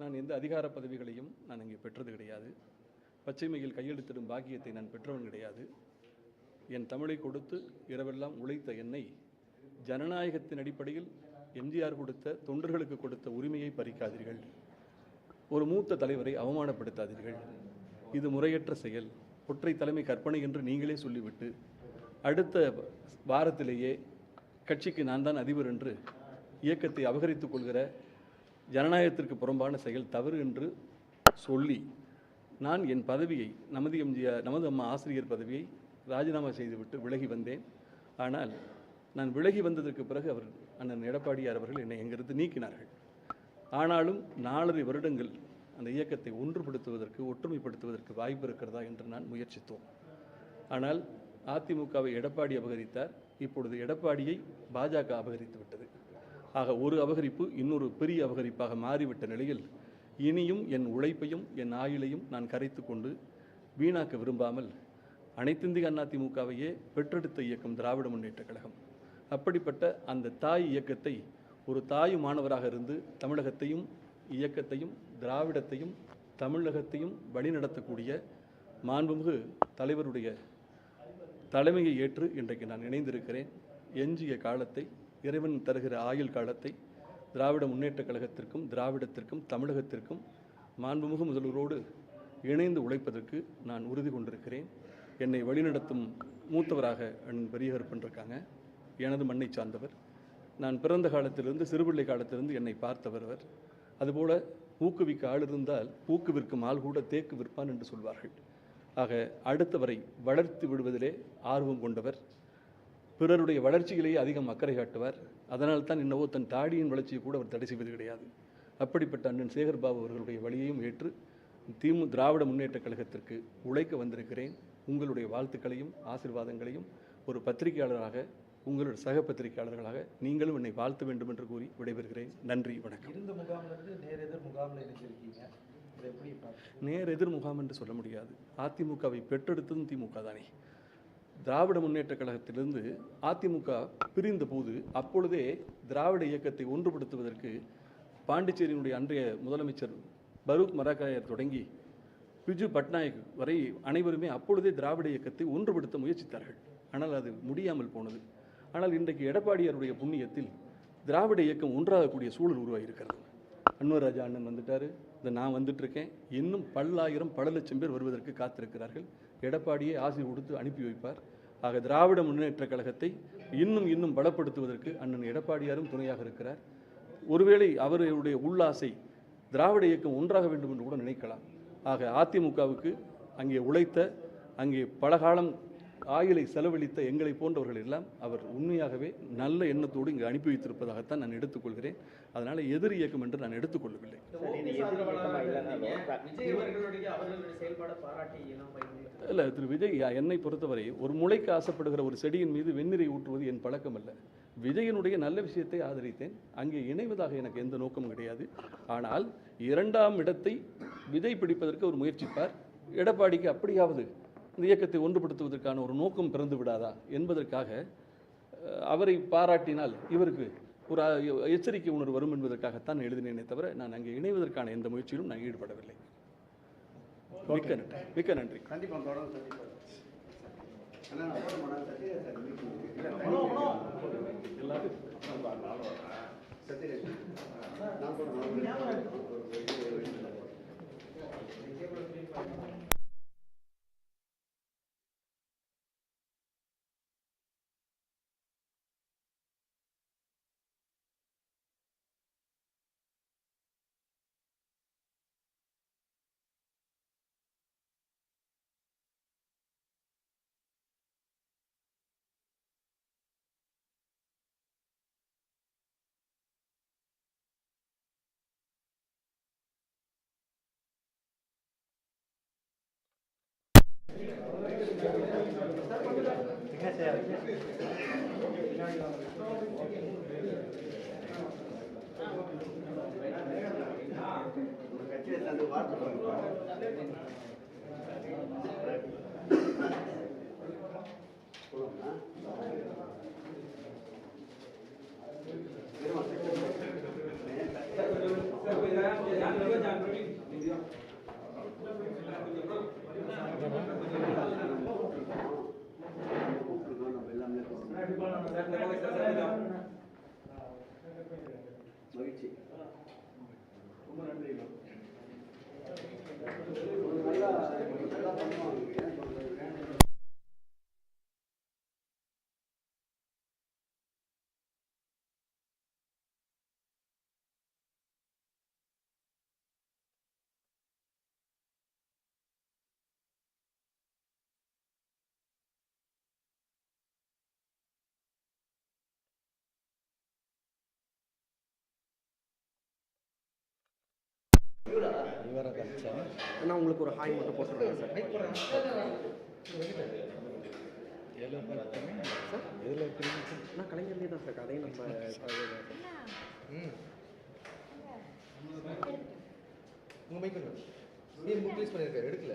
நான் எந்த அதிகார பதவிகளையும் நான் இங்கே பெற்றது கிடையாது. பச்சைமையில் கையெழுத்திடும் பாக்கியத்தை நான் பெற்றவன் கிடையாது. என் தமிழை கொடுத்து இரவெல்லாம் உழைத்த என்னை ஜனநாயகத்தின் அடிப்படையில் எம்ஜிஆர் கொடுத்த தொண்டர்களுக்கு கொடுத்த உரிமையை பறிக்காதீர்கள். ஒரு மூத்த தலைவரை அவமானப்படுத்தாதீர்கள். இது முறையற்ற செயல். ஒற்றை தலைமை கற்பனை என்று நீங்களே சொல்லிவிட்டு அடுத்த வாரத்திலேயே கட்சிக்கு நான் தான் அதிபர் என்று இயக்கத்தை அபகரித்துக் கொள்கிற ஜனநாயகத்திற்கு புறம்பான செயல் தவறு என்று சொல்லி நான் என் பதவியை நமது எம்ஜிஆர் நமது அம்மா ஆசிரியர் பதவியை ராஜினாமா செய்துவிட்டு விலகி வந்தேன். ஆனால் நான் விலகி வந்ததற்கு பிறகு அவர் அண்ணன் எடப்பாடியார் அவர்கள் என்னை எங்கிருந்து நீக்கினார்கள். ஆனாலும் நாலரை வருடங்கள் அந்த இயக்கத்தை ஒன்றுபடுத்துவதற்கு ஒற்றுமைப்படுத்துவதற்கு வாய்ப்பு இருக்கிறதா என்று நான் முயற்சித்தோம். ஆனால் அதிமுகவை எடப்பாடி அபகரித்தார். இப்பொழுது எடப்பாடியை பாஜக அபகரித்து விட்டது. ஆக ஒரு அபகரிப்பு இன்னொரு பெரிய அபகரிப்பாக மாறிவிட்ட நிலையில் இனியும் என் உழைப்பையும் என் ஆயுளையும் நான் கரைத்து கொண்டு வீணாக்க விரும்பாமல் அனைத்திந்திய அதிமுகவையே பெற்றெடுத்த இயக்கம் திராவிட முன்னேற்றக் கழகம். அப்படிப்பட்ட அந்த தாய் இயக்கத்தை ஒரு தாய் மாணவராக இருந்து தமிழகத்தையும் இயக்கத்தையும் திராவிடத்தையும் தமிழகத்தையும் வழிநடத்தக்கூடிய மாண்புமிகு தலைவருடைய தலைமையை ஏற்று இன்றைக்கு நான் இணைந்திருக்கிறேன். எஞ்சிய காலத்தை இறைவன் தருகிற ஆயுள் காலத்தை திராவிட முன்னேற்றக் கழகத்திற்கும் திராவிடத்திற்கும் தமிழகத்திற்கும் மாண்புமிகு முதல்வரோடு இணைந்து உழைப்பதற்கு நான் உறுதி கொண்டிருக்கிறேன். என்னை வழிநடத்தும் மூத்தவராக அண்ணன் பண்ணிருக்காங்க. இருக்காங்க எனது மண்ணை சார்ந்தவர். நான் பிறந்த காலத்திலிருந்து சிறுபிள்ளை காலத்திலிருந்து என்னை பார்த்தவர் அவர். அதுபோல ஊக்குவிக்க ஆள் இருந்தால் ஊக்கு விற்கும் ஆள் கூட தேக்கு விற்பான் என்று சொல்வார்கள். ஆக அடுத்தவரை வளர்த்து விடுவதிலே ஆர்வம் கொண்டவர் பிறருடைய வளர்ச்சியிலேயே அதிகம் அக்கறை காட்டுவார். அதனால் தான் என்னவோ தன் தாடியின் வளர்ச்சியை கூட அவர் தடை செய்வது கிடையாது. அப்படிப்பட்ட அண்ணன் சேகர்பாபு அவர்களுடைய வழியையும் ஏற்று திமு திராவிட முன்னேற்றக் கழகத்திற்கு உழைக்க வந்திருக்கிறேன். உங்களுடைய வாழ்த்துக்களையும் ஆசீர்வாதங்களையும் ஒரு பத்திரிகையாளராக உங்களுடைய சக பத்திரிகையாளர்களாக நீங்களும் என்னை வாழ்த்த வேண்டும் என்று கூறி விடைபெறுகிறேன். நன்றி வணக்கம். இருந்த முகாம்ல இருந்து நேர் எதிர் முகாம்ல இணைஞ்சிருக்கீங்க. நேர் எதிர் முகாம் என்று சொல்ல முடியாது. அதிமுகவை பெற்றெடுத்ததும் திமுக தானே. திராவிட முன்னேற்றக் கழகத்திலிருந்து அதிமுக பிரிந்த போது அப்பொழுதே திராவிட இயக்கத்தை ஒன்றுபடுத்துவதற்கு பாண்டிச்சேரியினுடைய அன்றைய முதலமைச்சர் பரூக் மராக்காயர் தொடங்கி பிஜு பட்நாயக் வரை அனைவருமே அப்பொழுதே திராவிட இயக்கத்தை ஒன்றுபடுத்த முயற்சித்தார்கள். ஆனால் அது முடியாமல் போனது. ஆனால் இன்றைக்கு எடப்பாடியாருடைய புண்ணியத்தில் திராவிட இயக்கம் ஒன்றாகக்கூடிய சூழல் உருவாகியிருக்கிறது அன்வர் ராஜா அண்ணன் வந்துட்டாரு. இந்த நான் வந்துட்டுருக்கேன் இன்னும் பல்லாயிரம் பல லட்சம் பேர் வருவதற்கு காத்திருக்கிறார்கள். எடப்பாடியே ஆசை கொடுத்து அனுப்பி வைப்பார். ஆக திராவிட முன்னேற்றக் கழகத்தை இன்னும் இன்னும் பலப்படுத்துவதற்கு அண்ணன் எடப்பாடியாரும் துணையாக இருக்கிறார். ஒருவேளை அவருடைய உள்ளாசை திராவிட இயக்கம் ஒன்றாக வேண்டும் என்று கூட நினைக்கலாம். ஆக அதிமுகவுக்கு அங்கே உழைத்த அங்கே பலகாலம் ஆயிலை ஆயுளை செலவழித்த எங்களை போன்றவர்கள் எல்லாம் அவர் உண்மையாகவே நல்ல எண்ணத்தோடு இங்கு அனுப்பி வைத்திருப்பதாகத்தான் நான் எடுத்துக்கொள்கிறேன். அதனால் எதிர் இயக்கம் என்று நான் எடுத்துக்கொள்ளவில்லை. ஓபிஎஸ் திரு விஜய் என்னை பொறுத்தவரை ஒரு முளைக்கு ஆசைப்படுகிற ஒரு செடியின் மீது வெந்நீரை ஊற்றுவது என் பழக்கம் அல்ல விஜயனுடைய நல்ல விஷயத்தை ஆதரித்தேன். அங்கே இணைவதாக எனக்கு எந்த நோக்கமும் கிடையாது. ஆனால் இரண்டாம் இடத்தை விஜய் பிடிப்பதற்கு அவர் முயற்சிப்பார். எடப்பாடிக்கு அப்படியாவது இந்த இயக்கத்தை ஒன்றுபடுத்துவதற்கான ஒரு நோக்கம் பிறந்து விடாதா என்பதற்காக அவரை பாராட்டினால் இவருக்கு ஒரு எச்சரிக்கை உணர்வு வரும் என்பதற்காகத்தான் எழுதினேனே தவிர நான் அங்கே இணைவதற்கான எந்த முயற்சியிலும் நான் ஈடுபடவில்லை. மிக்க நன்றி. மிக்க நன்றி. கண்டிப்பாக தொடர்ந்து சந்திப்பார் ঠিক আছে Thank you. Gracias. நான் உங்களுக்கு ஒரு ஹாய் மட்டும் போட்டு சொல்றேன் சார். நான் கலைஞர்லேயே தான் சார் கதையும் நம்ம உங்க மைக் நீ புக் ரிலீஸ் பண்ணிருக்காரு எடுக்கல.